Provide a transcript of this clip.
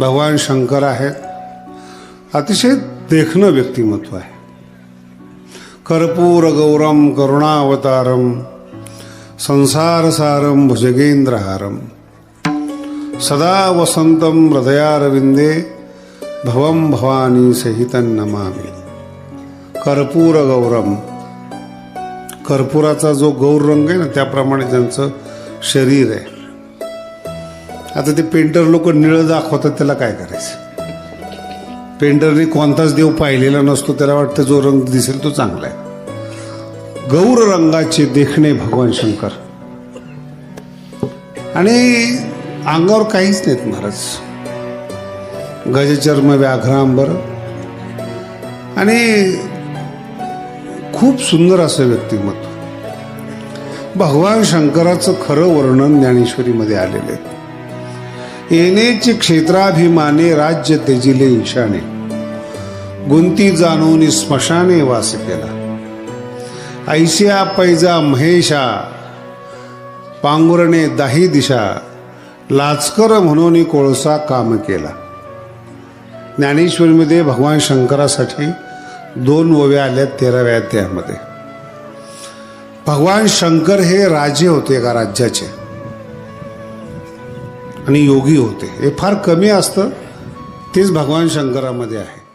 भगवान शंकर आहेत अतिशय देखणं व्यक्तिमत्व आहे. कर्पूर गौरम करुणावतारम संसारसारम भुजगेंद्रहारम. सदा वसंतम हृदयारविंदे भवम भवानी सहितं नमामि. कर्पूर गौरम. कर्पुराचा जो गौर रंग आहे ना त्याप्रमाणे त्यांचं शरीर आहे. आता ते पेंटर लोक निळं दाखवतात त्याला काय करायचं? पेंटरने कोणताच देव पाहिलेला नसतो त्याला वाटतं जो रंग दिसेल तो चांगला आहे. गौर रंगाचे देखणे भगवान शंकर. आणि अंगावर काहीच नाहीत महाराज. गजचर्म व्याघ्रांबर आणि खूप सुंदर असं व्यक्तिमत्व. भगवान शंकराचं खरं वर्णन ज्ञानेश्वरीमध्ये आलेलं आहे. येणेचे क्षेत्राभिमाने राज्य तेजिले ईशाने. गुंती जाणून स्मशाने वास केला. ऐसिया पैजा महेशा पांगुरणे दाही दिशा लाचकर म्हणून कोळसा काम केला. ज्ञानेश्वरीमध्ये भगवान शंकरासाठी दोन ओव्या आल्या तेराव्या त्यामध्ये भगवान शंकर हे राजे होते एका राज्याचे. आणि योगी होते. हे फार कमी असतं. तेच भगवान शंकरामध्ये आहे.